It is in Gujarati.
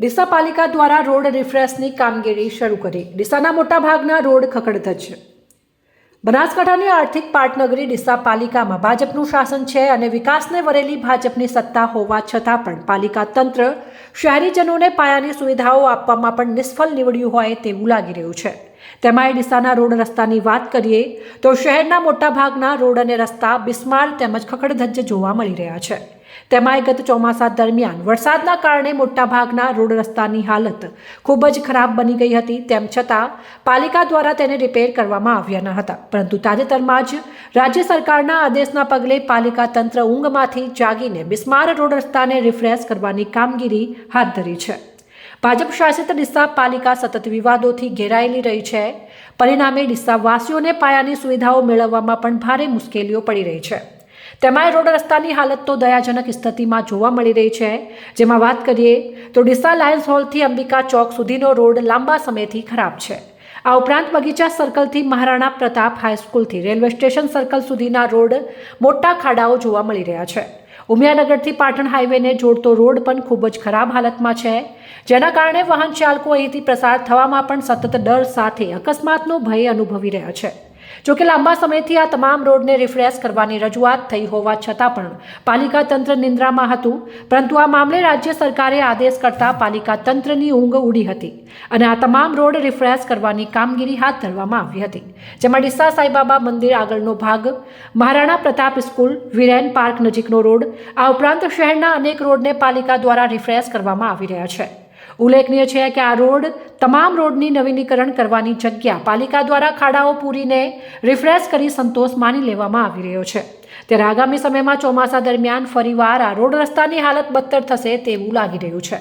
ડીસા પાલિકા દ્વારા રોડ રિફ્રેશની કામગીરી શરૂ કરી. ડીસાના મોટાભાગના રોડ ખખડધજ. બનાસકાંઠાની આર્થિક પાટનગરી ડીસા પાલિકામાં ભાજપનું શાસન છે અને વિકાસને વરેલી ભાજપની સત્તા હોવા છતાં પણ પાલિકા તંત્ર શહેરીજનોને પાયાની સુવિધાઓ આપવામાં પણ નિષ્ફળ નીવડ્યું હોય તેવું લાગી રહ્યું છે. તેમાંય ડીસાના રોડ રસ્તાની વાત કરીએ તો શહેરના મોટાભાગના રોડ અને રસ્તા બિસ્માર તેમજ ખખડધજ જોવા મળી રહ્યા છે. તેમાંય ગત ચોમાસા દરમિયાન વરસાદના કારણે મોટાભાગના રોડ રસ્તાની હાલત ખૂબ જ ખરાબ બની ગઈ હતી. તેમ છતાં પાલિકા દ્વારા તેને રિપેર કરવામાં આવ્યા ન હતા. પરંતુ તાજેતરમાં જ રાજ્ય સરકારના આદેશના પગલે પાલિકા તંત્ર ઊંઘમાંથી જાગીને બિસ્માર રોડ રસ્તાને રિફ્રેશ કરવાની કામગીરી હાથ ધરી છે. ભાજપ શાસિત ડીસા પાલિકા સતત વિવાદોથી ઘેરાયેલી રહી છે. પરિણામે ડીસાવાસીઓને પાયાની સુવિધાઓ મેળવવામાં પણ ભારે મુશ્કેલીઓ પડી રહી છે. તેમાંય રોડ રસ્તાની હાલત તો દયાજનક સ્થિતિમાં જોવા મળી રહી છે. જેમાં વાત કરીએ તો ડીસા લાયન્સ હોલથી અંબિકા ચોક સુધીનો રોડ લાંબા સમયથી ખરાબ છે. આ ઉપરાંત બગીચા સર્કલથી મહારાણા પ્રતાપ હાઈસ્કૂલથી રેલવે સ્ટેશન સર્કલ સુધીના રોડ મોટા ખાડાઓ જોવા મળી રહ્યા છે. ઉમિયાનગરથી પાટણ હાઈવેને જોડતો રોડ પણ ખૂબ જ ખરાબ હાલતમાં છે. જેના કારણે વાહન ચાલકો અહીંથી પ્રસાર થવામાં પણ સતત ડર સાથે અકસ્માતનો ભય અનુભવી રહ્યા છે. જોકે લાંબા સમયથી આ તમામ રોડને રિફ્રેશ કરવાની રજૂઆત થઈ હોવા છતાં પણ પાલિકા તંત્ર નિંદ્રામાં હતું, પરંતુ આ મામલે રાજ્ય સરકારે આદેશ કરતા પાલિકા તંત્રની ઊંઘ ઉડી હતી અને આ તમામ રોડ રિફ્રેશ કરવાની કામગીરી હાથ ધરવામાં આવી હતી. જેમાં ડીસા સાંઈબાબા મંદિર આગળનો ભાગ, મહારાણા પ્રતાપ સ્કૂલ, વિરેન પાર્ક નજીકનો રોડ, આ ઉપરાંત શહેરના અનેક રોડને પાલિકા દ્વારા રિફ્રેશ કરવામાં આવી રહ્યા છે. ઉલ્લેખનીય છે કે આ રોડ તમામ રોડની નવીનીકરણ કરવાની જગ્યા પાલિકા દ્વારા ખાડાઓ પૂરીને રિફ્રેશ કરી સંતોષ માની લેવામાં આવી રહ્યો છે. ત્યારે આગામી સમયમાં ચોમાસા દરમિયાન ફરીવાર આ રોડ રસ્તાની હાલત બદતર થશે તેવું લાગી રહ્યું છે.